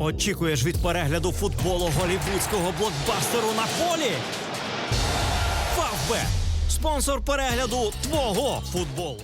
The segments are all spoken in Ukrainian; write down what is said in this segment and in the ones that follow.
Очікуєш від перегляду футболу голівудського блокбастеру на полі? Фавбет спонсор перегляду твого футболу.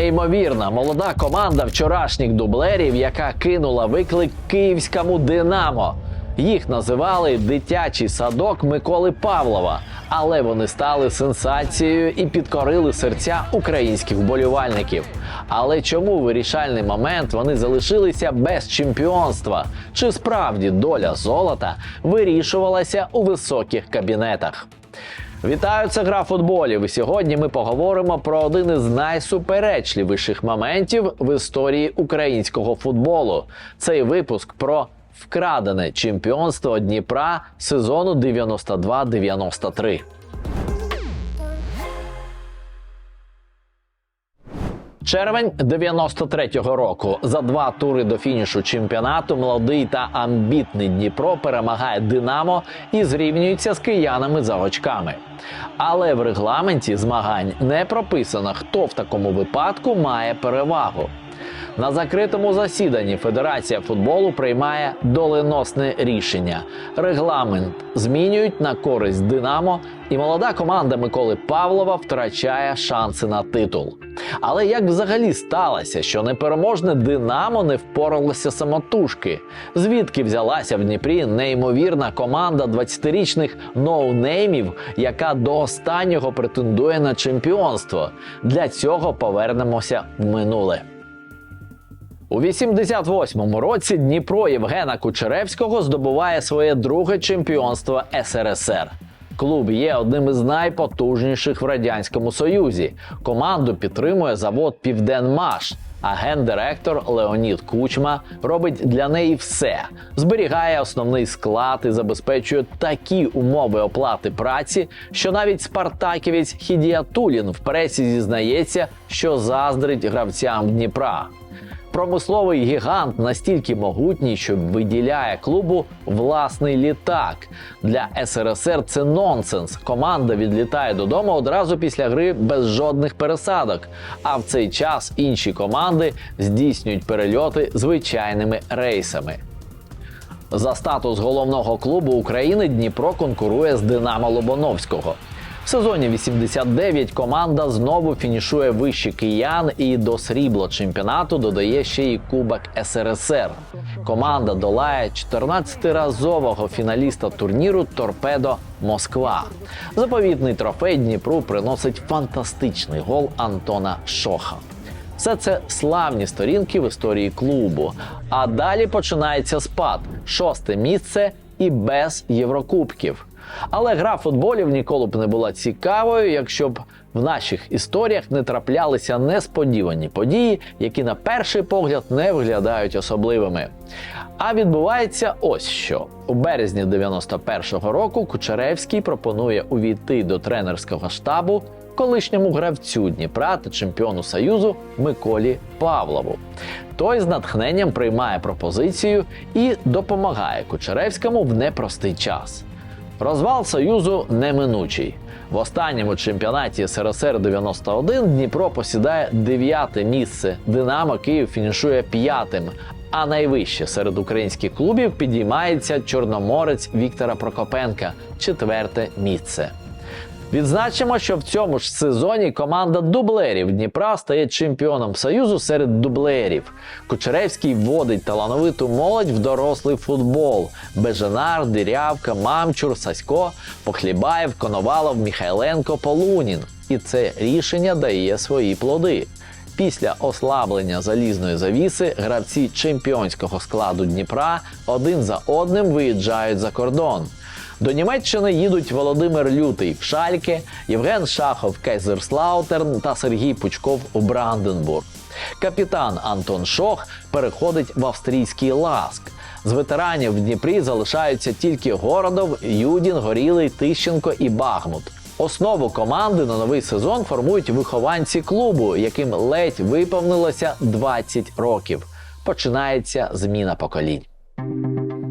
Неймовірна молода команда вчорашніх дублерів, яка кинула виклик київському Динамо. Їх називали дитячий садок Миколи Павлова, але вони стали сенсацією і підкорили серця українських вболівальників. Але чому в вирішальний момент вони залишилися без чемпіонства? Чи справді доля золота вирішувалася у високих кабінетах? Вітаю, це гра футболів. І сьогодні ми поговоримо про один із найсуперечливіших моментів в історії українського футболу. Цей випуск про вкрадене чемпіонство Дніпра сезону 92-93. Червень 93-го року за два тури до фінішу чемпіонату молодий та амбітний Дніпро перемагає Динамо і зрівнюється з киянами за очками. Але в регламенті змагань не прописано, хто в такому випадку має перевагу. На закритому засіданні Федерація футболу приймає доленосне рішення. Регламент змінюють на користь Динамо, і молода команда Миколи Павлова втрачає шанси на титул. Але як взагалі сталося, що непереможне Динамо не впоралося самотужки? Звідки взялася в Дніпрі неймовірна команда 20-річних ноунеймів, яка до останнього претендує на чемпіонство? Для цього повернемося в минуле. У 88-му році Дніпро Євгена Кучеревського здобуває своє друге чемпіонство СРСР. Клуб є одним із найпотужніших в радянському союзі. Команду підтримує завод Південмаш. А гендиректор Леонід Кучма робить для неї все: зберігає основний склад і забезпечує такі умови оплати праці, що навіть спартаківець Хідіатулін в пресі зізнається, що заздрить гравцям Дніпра. Промисловий гігант настільки могутній, що виділяє клубу власний літак. Для СРСР це нонсенс. Команда відлітає додому одразу після гри без жодних пересадок. А в цей час інші команди здійснюють перельоти звичайними рейсами. За статус головного клубу України Дніпро конкурує з Динамо Лобановського. В сезоні 89 команда знову фінішує вище киян і до срібла чемпіонату додає ще й Кубок СРСР. Команда долає 14-разового фіналіста турніру Торпедо Москва. Заповітний трофей Дніпру приносить фантастичний гол Антона Шоха. Все це славні сторінки в історії клубу. А далі починається спад. Шосте місце і без Єврокубків. Але гра футболів ніколи б не була цікавою, якщо б в наших історіях не траплялися несподівані події, які на перший погляд не виглядають особливими. А відбувається ось що у березні 91-го року Кучеревський пропонує увійти до тренерського штабу колишньому гравцю Дніпра та чемпіону Союзу Миколі Павлову. Той з натхненням приймає пропозицію і допомагає Кучеревському в непростий час. Розвал Союзу неминучий. В останньому чемпіонаті СРСР 91 Дніпро посідає дев'яте місце. Динамо Київ фінішує п'ятим. А найвище серед українських клубів підіймається чорноморець Віктора Прокопенка четверте місце. Відзначимо, що в цьому ж сезоні команда дублерів Дніпра стає чемпіоном Союзу серед дублерів. Кучеревський вводить талановиту молодь в дорослий футбол: Бежанар, Дирявка, Мамчур, Сасько, Похлібаєв, Коновалов, Міхайленко, Полунін. І це рішення дає свої плоди. Після ослаблення залізної завіси гравці чемпіонського складу Дніпра один за одним виїжджають за кордон. До Німеччини їдуть Володимир Лютий в Шальке, Євген Шахов в Кейзерслаутерн та Сергій Пучков у Бранденбург. Капітан Антон Шох переходить в австрійський ласк. З ветеранів в Дніпрі залишаються тільки Городов, Юдін, Горілий, Тищенко і Бахмут. Основу команди на новий сезон формують вихованці клубу, яким ледь виповнилося 20 років. Починається зміна поколінь.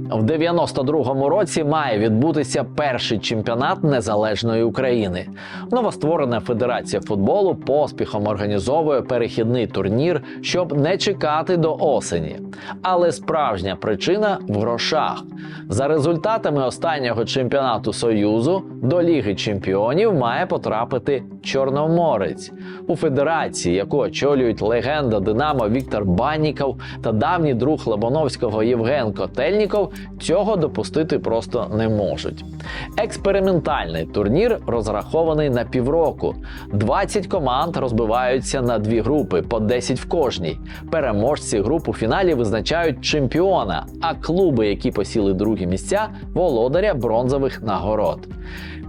В 92-му році має відбутися перший чемпіонат незалежної України. Новостворена федерація футболу поспіхом організовує перехідний турнір, щоб не чекати до осені. Але справжня причина в грошах. За результатами останнього чемпіонату Союзу до Ліги Чемпіонів має потрапити Чорноморець у федерації, яку очолюють легенда Динамо Віктор Банніков та давній друг Лобановського Євген Котельніков. Цього допустити просто не можуть. Експериментальний турнір розрахований на півроку. 20 команд розбиваються на дві групи по 10 в кожній. Переможці груп у фіналі визначають чемпіона, а клуби, які посіли другі місця, володаря бронзових нагород.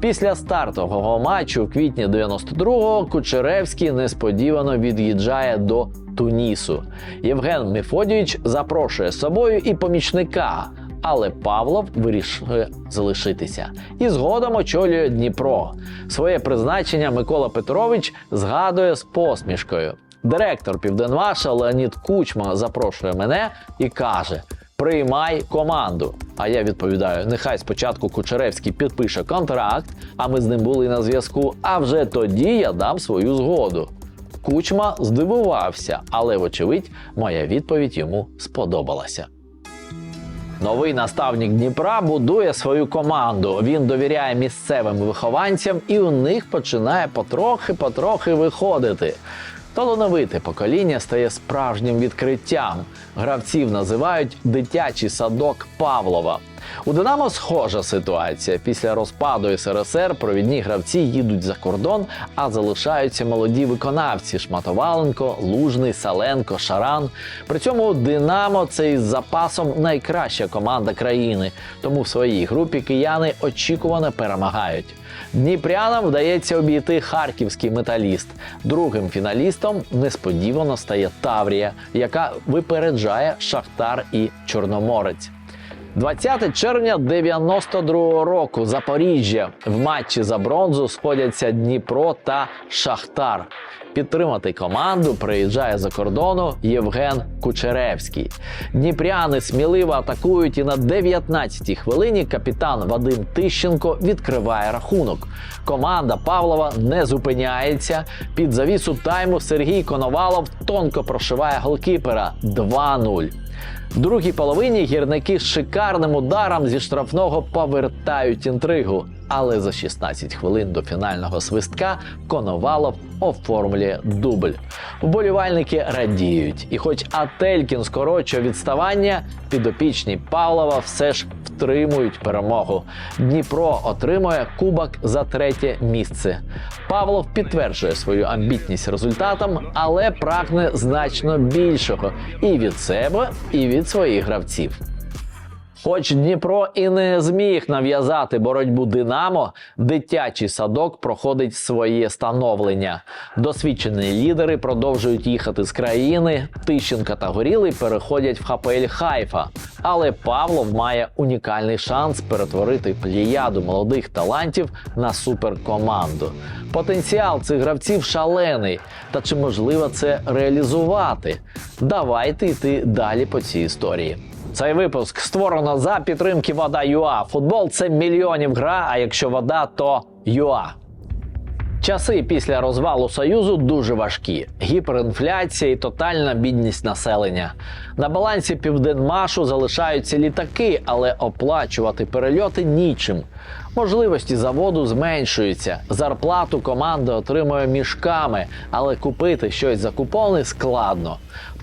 Після стартового матчу в квітні 92-го Кучеревський несподівано від'їжджає до Тунісу. Євген Мефодійович запрошує з собою і помічника. Але Павлов вирішує залишитися і згодом очолює Дніпро. Своє призначення Микола Петрович згадує з посмішкою. Директор Південмаша Леонід Кучма запрошує мене і каже: Приймай команду. А я відповідаю: нехай спочатку Кучеревський підпише контракт, а ми з ним були на зв'язку. А вже тоді я дам свою згоду. Кучма здивувався, але, вочевидь, моя відповідь йому сподобалася. Новий наставник Дніпра будує свою команду. Він довіряє місцевим вихованцям, і у них починає потрохи-потрохи виходити. Талановите покоління стає справжнім відкриттям. Гравців називають дитячий садок Павлова. У Динамо схожа ситуація. Після розпаду СРСР провідні гравці їдуть за кордон, а залишаються молоді виконавці: Шматоваленко, Лужний, Саленко, Шаран. При цьому Динамо це із запасом найкраща команда країни. Тому в своїй групі кияни очікувано перемагають. Дніпрянам вдається обійти харківський металіст. Другим фіналістом несподівано стає Таврія, яка випереджає Шахтар і Чорноморець. 20 червня 92-го року Запоріжжя в матчі за бронзу сходяться Дніпро та Шахтар. Підтримати команду приїжджає за кордону Євген Кучеревський. Дніпряни сміливо атакують, і на 19-й хвилині капітан Вадим Тищенко відкриває рахунок. Команда Павлова не зупиняється. Під завісу тайму Сергій Коновалов тонко прошиває голкіпера 2-0. В другій половині гірники з шикарним ударом зі штрафного повертають інтригу. Але за 16 хвилин до фінального свистка Коновалов оформлює дубль. Вболівальники радіють, і хоч Ателькін скорочує відставання, підопічні Павлова все ж втримують перемогу. Дніпро отримує кубок за третє місце. Павлов підтверджує свою амбітність результатом, але прагне значно більшого і від себе, і від своїх гравців. Хоч Дніпро і не зміг нав'язати боротьбу Динамо, дитячий садок проходить своє становлення. Досвідчені лідери продовжують їхати з країни. Тищенка та Горілий переходять в ХПЛ Хайфа. Але Павлов має унікальний шанс перетворити плеяду молодих талантів на суперкоманду. Потенціал цих гравців шалений. Та чи можливо це реалізувати? Давайте йти далі по цій історії. Цей випуск створено за підтримки Вода.ua. Футбол це мільйонів гра, а якщо вода, то ЮА. Часи після розвалу Союзу дуже важкі: гіперінфляція і тотальна бідність населення. На балансі Південмашу залишаються літаки, але оплачувати перельоти нічим. Можливості заводу зменшуються. Зарплату команда отримує мішками, але купити щось за купони складно.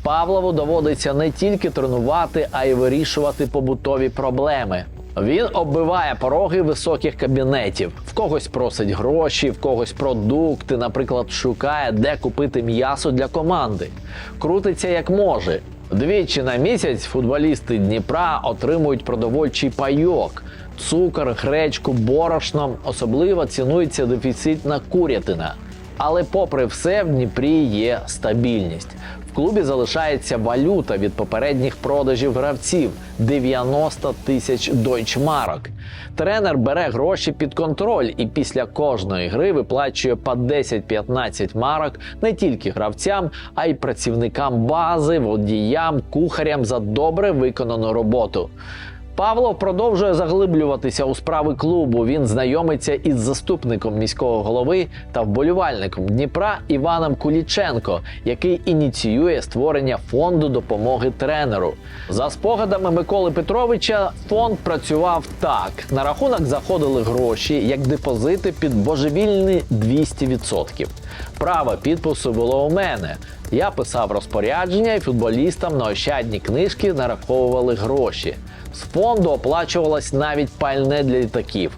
Павлову доводиться не тільки тренувати, а й вирішувати побутові проблеми. Він оббиває пороги високих кабінетів. В когось просить гроші, в когось продукти, наприклад, шукає, де купити м'ясо для команди. Крутиться як може. Двічі на місяць футболісти Дніпра отримують продовольчий пайок. Цукор, гречку, борошно особливо цінується дефіцитна курятина. Але, попри все, в Дніпрі є стабільність. Клубі залишається валюта від попередніх продажів гравців 90 тисяч дойчмарок. Тренер бере гроші під контроль і після кожної гри виплачує по 10-15 марок не тільки гравцям, а й працівникам бази, водіям, кухарям за добре виконану роботу. Павлов продовжує заглиблюватися у справи клубу. Він знайомиться із заступником міського голови та вболівальником Дніпра Іваном Куліченко, який ініціює створення фонду допомоги тренеру. За спогадами Миколи Петровича, фонд працював так: на рахунок заходили гроші як депозити під божевільні 200%. Право підпису було у мене. Я писав розпорядження, і футболістам на ощадні книжки нараховували гроші. З фонду оплачувалось навіть пальне для літаків.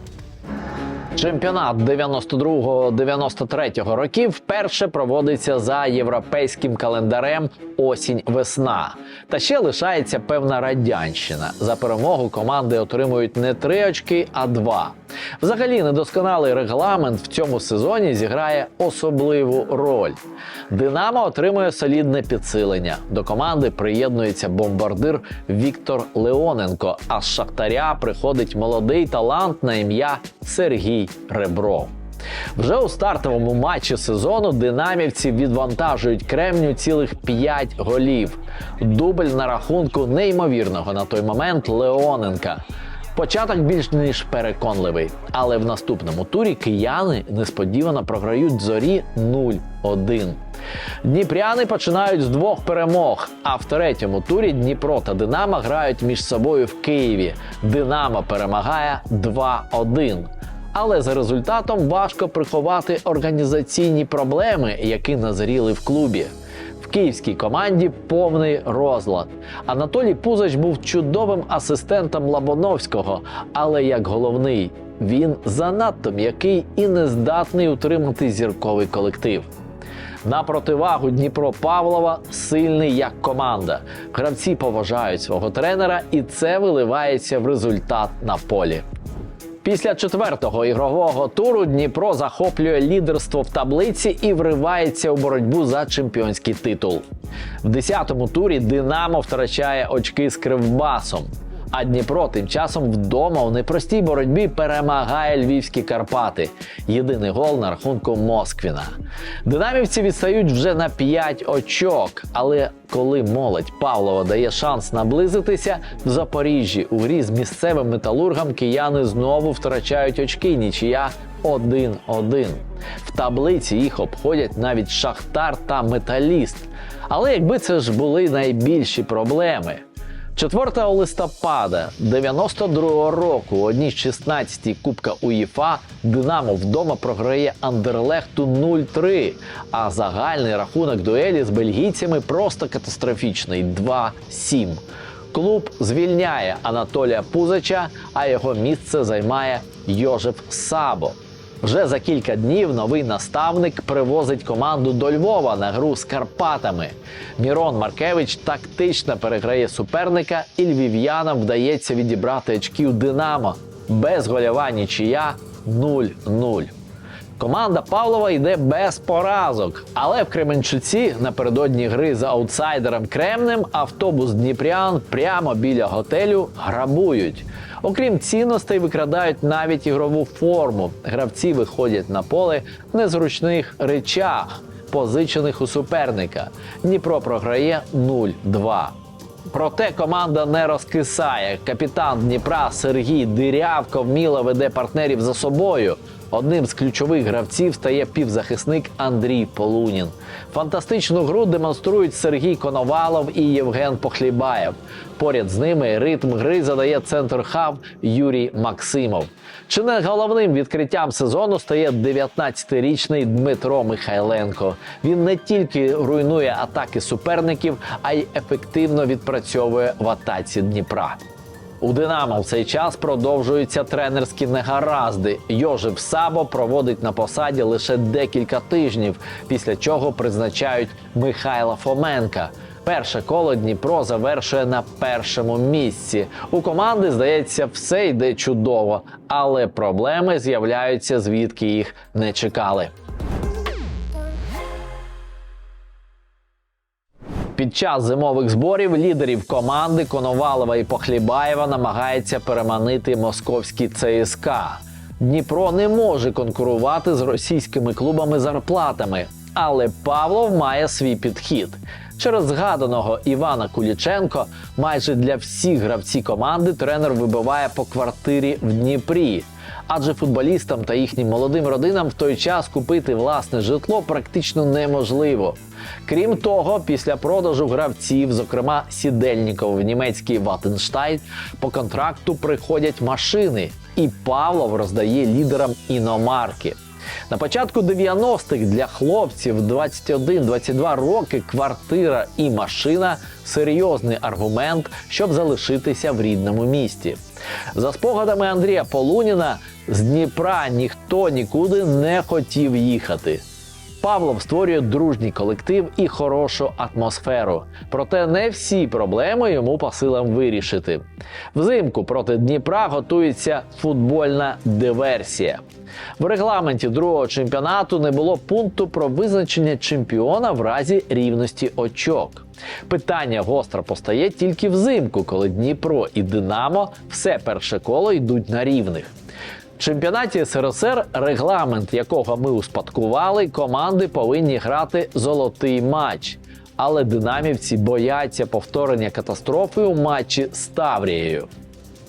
Чемпіонат 92-93 років вперше проводиться за європейським календарем осінь-весна. Та ще лишається певна радянщина. За перемогу команди отримують не три очки, а два. Взагалі, недосконалий регламент в цьому сезоні зіграє особливу роль. Динамо отримує солідне підсилення. До команди приєднується бомбардир Віктор Леоненко. А з Шахтаря приходить молодий талант на ім'я Сергій Ребров. Вже у стартовому матчі сезону динамівці відвантажують Кремню цілих 5 голів. Дубль на рахунку неймовірного на той момент Леоненка. Початок більш ніж переконливий, але в наступному турі кияни несподівано програють зорі 0-1. Дніпряни починають з двох перемог. А в третьому турі Дніпро та Динамо грають між собою в Києві. Динамо перемагає 2-1. Але за результатом важко приховати організаційні проблеми, які назріли в клубі. Київській команді повний розлад. Анатолій Пузач був чудовим асистентом Лабоновського, але як головний, він занадто м'який і не здатний утримати зірковий колектив. На противагу Дніпро Павлова сильний як команда. Гравці поважають свого тренера, і це виливається в результат на полі. Після четвертого ігрового туру Дніпро захоплює лідерство в таблиці і вривається у боротьбу за чемпіонський титул. В 10-му турі Динамо втрачає очки з Кривбасом. А Дніпро тим часом вдома у непростій боротьбі перемагає львівські Карпати. Єдиний гол на рахунку Москвіна. Динамівці відстають вже на 5 очок. Але коли молодь Павлова дає шанс наблизитися, в Запоріжжі у грі з місцевим металургом кияни знову втрачають очки. Нічия 1-1. В таблиці їх обходять навіть Шахтар та Металіст. Але якби це ж були найбільші проблеми. 4 листопада 92-го року у одній з 16 Кубка УЄФА Динамо вдома програє Андерлехту 0-3, а загальний рахунок дуелі з бельгійцями просто катастрофічний 2-7. Клуб звільняє Анатолія Пузача, а його місце займає Йожеф Сабо. Вже за кілька днів новий наставник привозить команду до Львова на гру з Карпатами. Мірон Маркевич тактично переграє суперника, і львів'янам вдається відібрати очків Динамо. Без гольова нічия 0-0. Команда Павлова йде без поразок. Але в Кременчуці напередодні гри за аутсайдером Кремнем автобус Дніпрян прямо біля готелю грабують. Окрім цінностей, викрадають навіть ігрову форму. Гравці виходять на поле в незручних речах, позичених у суперника. Дніпро програє 0-2. Проте команда не розкисає. Капітан Дніпра Сергій Дирявко вміло веде партнерів за собою. Одним з ключових гравців стає півзахисник Андрій Полунін. Фантастичну гру демонструють Сергій Коновалов і Євген Похлібаєв. Поряд з ними ритм гри задає центр хав Юрій Максимов. Чи не головним відкриттям сезону стає 19-річний Дмитро Михайленко. Він не тільки руйнує атаки суперників, а й ефективно відпрацьовує в атаці Дніпра. У Динамо в цей час продовжуються тренерські негаразди. Йожев Сабо проводить на посаді лише декілька тижнів, після чого призначають Михайла Фоменка. Перше коло Дніпро завершує на першому місці. У команди здається, все йде чудово, але проблеми з'являються звідки їх не чекали. Під час зимових зборів лідерів команди Коновалова і Похлібаєва намагається переманити московський ЦСКА. Дніпро не може конкурувати з російськими клубами зарплатами, але Павлов має свій підхід. Через згаданого Івана Куліченко майже для всіх гравців команди тренер вибиває по квартирі в Дніпрі. Адже футболістам та їхнім молодим родинам в той час купити власне житло практично неможливо. Крім того, після продажу гравців, зокрема Сідельніков в німецький Ватенштайн, по контракту приходять машини, і Павлов роздає лідерам іномарки. На початку 90-х для хлопців 21-22 роки квартира і машина серйозний аргумент, щоб залишитися в рідному місті. За спогадами Андрія Полуніна, з Дніпра ніхто нікуди не хотів їхати. Павлов створює дружній колектив і хорошу атмосферу. Проте не всі проблеми йому по силам вирішити. Взимку проти Дніпра готується футбольна диверсія. В регламенті другого чемпіонату не було пункту про визначення чемпіона в разі рівності очок. Питання гостро постає тільки взимку, коли Дніпро і Динамо все перше коло йдуть на рівних. Чемпіонаті СРСР, регламент якого ми успадкували, команди повинні грати золотий матч. Але динамівці бояться повторення катастрофи у матчі з Таврією.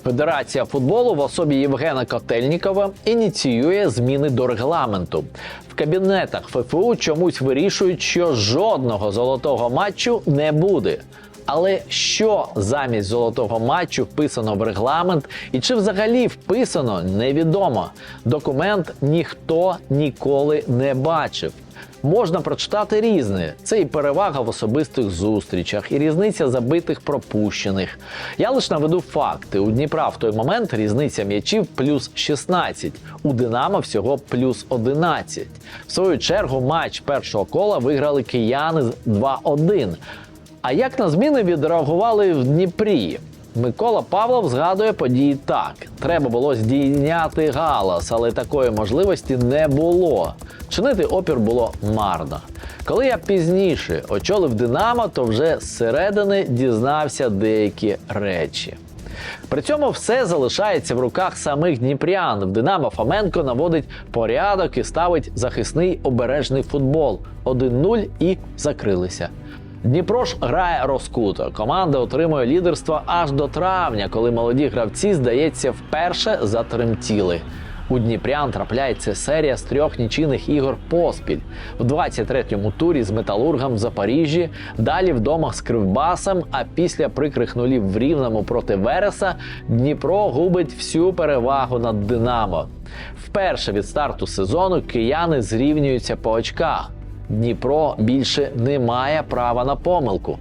Федерація футболу в особі Євгена Котельнікова ініціює зміни до регламенту. В кабінетах ФФУ чомусь вирішують, що жодного золотого матчу не буде. Але що замість золотого матчу вписано в регламент і чи взагалі вписано, невідомо. Документ ніхто ніколи не бачив. Можна прочитати різне. Це і перевага в особистих зустрічах, і різниця забитих пропущених. Я лише наведу факти. У Дніпра в той момент різниця м'ячів плюс 16, у Динамо всього плюс 11. В свою чергу матч першого кола виграли кияни з 2-1. А як на зміни відреагували в Дніпрі? Микола Павлов згадує події так: треба було здійняти галас, але такої можливості не було. Чинити опір було марно. Коли я пізніше очолив Динамо, то вже зсередини дізнався деякі речі. При цьому все залишається в руках самих дніпрян. В Динамо Фоменко наводить порядок і ставить захисний обережний футбол 1-0 і закрилися. Дніпро ж грає розкуто. Команда отримує лідерство аж до травня, коли молоді гравці, здається, вперше затремтіли. У Дніпрян трапляється серія з трьох нічийних ігор поспіль в 23-му турі з металургом в Запоріжжі, далі вдома з Кривбасом. А після прикрих нулів в Рівному проти Вереса Дніпро губить всю перевагу над Динамо. Вперше від старту сезону кияни зрівнюються по очках. Дніпро більше не має права на помилку.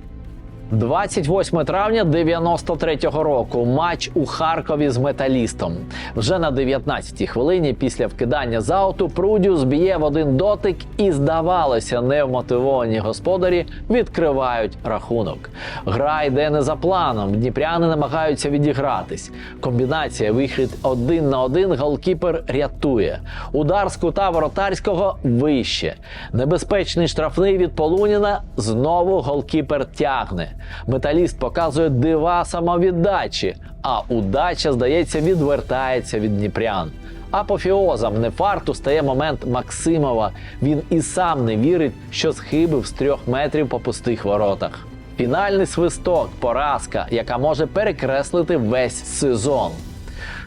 28 травня 93-го року матч у Харкові з металістом. Вже на 19-й хвилині після вкидання з ауту Прудіус б'є в один дотик і, здавалося, невмотивовані господарі відкривають рахунок. Гра йде не за планом. Дніпряни намагаються відігратись. Комбінація вихід один на один голкіпер рятує. Удар з кута воротарського вище. Небезпечний штрафний від Полуніна знову голкіпер тягне. Металіст показує дива самовіддачі, а удача, здається, відвертається від дніпрян. Апофіозом нефарту стає момент Максимова. Він і сам не вірить, що схибив з трьох метрів по пустих воротах. Фінальний свисток, поразка, яка може перекреслити весь сезон.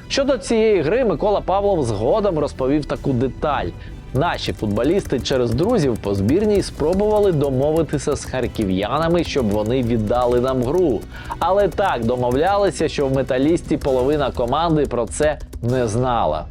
Щодо цієї гри, Микола Павлов згодом розповів таку деталь. Наші футболісти через друзів по збірній спробували домовитися з харків'янами, щоб вони віддали нам гру. Але так домовлялися, що в металісті половина команди про це не знала.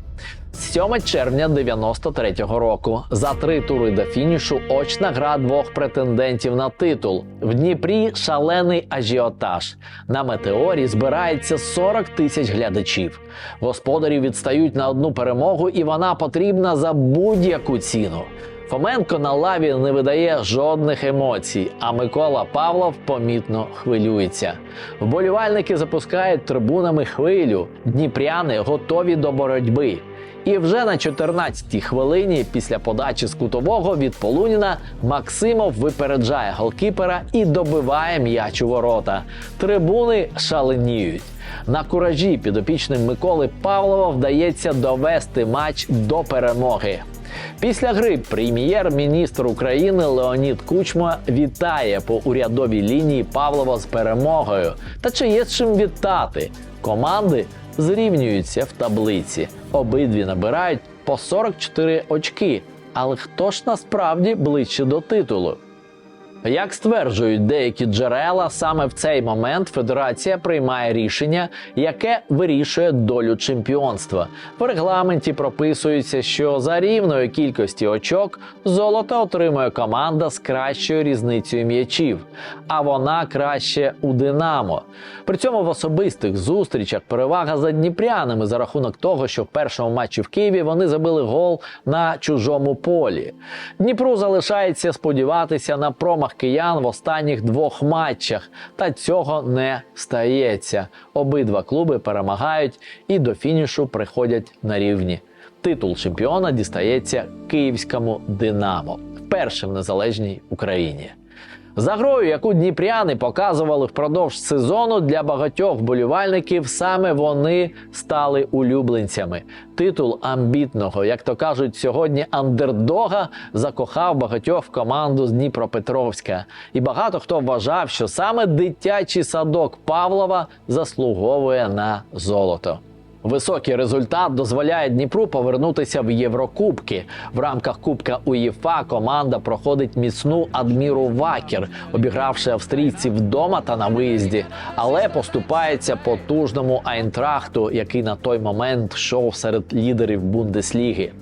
7 червня 93-го року. За три тури до фінішу очна гра двох претендентів на титул. В Дніпрі шалений ажіотаж. На метеорі збирається 40 тисяч глядачів. Господарі відстають на одну перемогу, і вона потрібна за будь-яку ціну. Фоменко на лаві не видає жодних емоцій, а Микола Павлов помітно хвилюється. Вболівальники запускають трибунами хвилю. Дніпряни готові до боротьби. І вже на 14-й хвилині після подачі з кутового від Полуніна Максимов випереджає голкіпера і добиває м'яч у ворота. Трибуни шаленіють. На куражі підопічним Миколи Павлова вдається довести матч до перемоги. Після гри прем'єр-міністр України Леонід Кучма вітає по урядовій лінії Павлова з перемогою. Та чи є з чим вітати? Команди зрівнюються в таблиці. Обидві набирають по 44 очки. Але хто ж насправді ближче до титулу? Як стверджують деякі джерела, саме в цей момент федерація приймає рішення, яке вирішує долю чемпіонства. В регламенті прописується, що за рівною кількості очок золото отримує команда з кращою різницею м'ячів, а вона краще у Динамо. При цьому в особистих зустрічах перевага за дніпрянами за рахунок того, що в першому матчі в Києві вони забили гол на чужому полі. Дніпру залишається сподіватися на промах киян в останніх двох матчах, та цього не стається. Обидва клуби перемагають і до фінішу приходять на рівні. Титул чемпіона дістається київському Динамо вперше в незалежній Україні. За грою, яку дніпряни показували впродовж сезону для багатьох вболівальників, саме вони стали улюбленцями. Титул амбітного, як то кажуть сьогодні, андердога закохав багатьох в команду з Дніпропетровська. І багато хто вважав, що саме дитячий садок Павлова заслуговує на золото. Високий результат дозволяє Дніпру повернутися в Єврокубки. В рамках Кубка УЄФА команда проходить міцну адміру Вакер, обігравши австрійців вдома та на виїзді, але поступається потужному Айнтрахту, який на той момент йшов серед лідерів Бундесліги.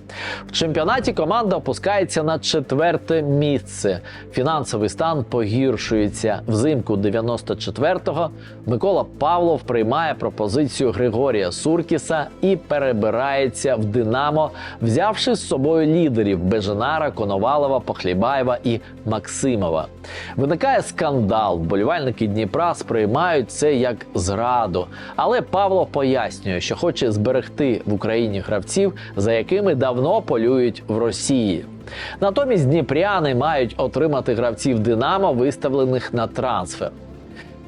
В чемпіонаті команда опускається на четверте місце. Фінансовий стан погіршується. Взимку 94-го Микола Павлов приймає пропозицію Григорія Суркіса і перебирається в Динамо, взявши з собою лідерів Беженара, Коновалова, Похлібаєва і Максимова. Виникає скандал. Вболівальники Дніпра сприймають це як зраду. Але Павлов пояснює, що хоче зберегти в Україні гравців, за якими давно полюють в Росії. Натомість дніпряни мають отримати гравців Динамо, виставлених на трансфер.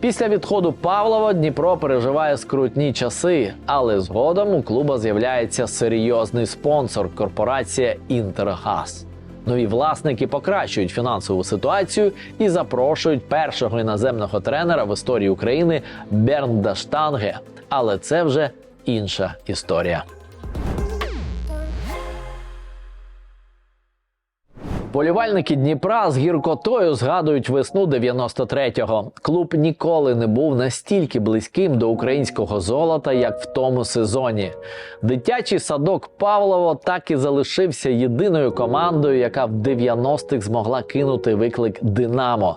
Після відходу Павлова Дніпро переживає скрутні часи, але згодом у клуба з'являється серйозний спонсор корпорація Інтергаз. Нові власники покращують фінансову ситуацію і запрошують першого іноземного тренера в історії України Бернда Штанге. Але це вже інша історія. Болівальники Дніпра з гіркотою згадують весну 93-го. Клуб ніколи не був настільки близьким до українського золота, як в тому сезоні. Дитячий садок Павлово так і залишився єдиною командою, яка в 90-х змогла кинути виклик Динамо.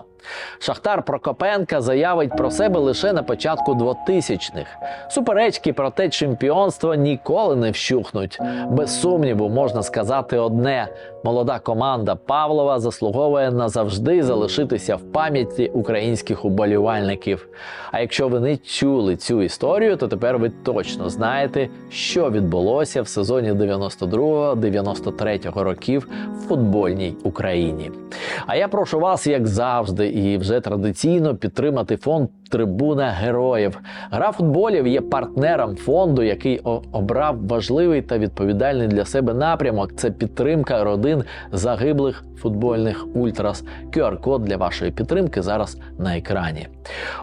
Шахтар Прокопенка заявить про себе лише на початку 2000-х. Суперечки про те чемпіонство ніколи не вщухнуть. Без сумніву можна сказати одне: молода команда Павлова заслуговує назавжди залишитися в пам'яті українських уболівальників. А якщо ви не чули цю історію, то тепер ви точно знаєте, що відбулося в сезоні 92-93 років в футбольній Україні. А я прошу вас, як завжди, і вже традиційно підтримати фонд Трибуна героїв. Гра футболів є партнером фонду, який обрав важливий та відповідальний для себе напрямок. Це підтримка родин загиблих футбольних ультрас. QR-код для вашої підтримки зараз на екрані.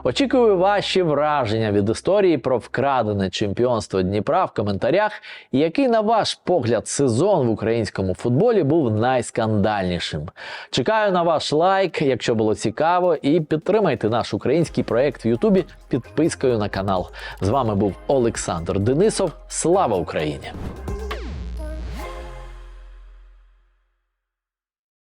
Очікую ваші враження від історії про вкрадене чемпіонство Дніпра в коментарях. Який, на ваш погляд, сезон в українському футболі був найскандальнішим. Чекаю на ваш лайк, якщо було цікаво, і підтримайте наш український проект в Ютубі підпискою на канал. З вами був Олександр Денисов. Слава Україні!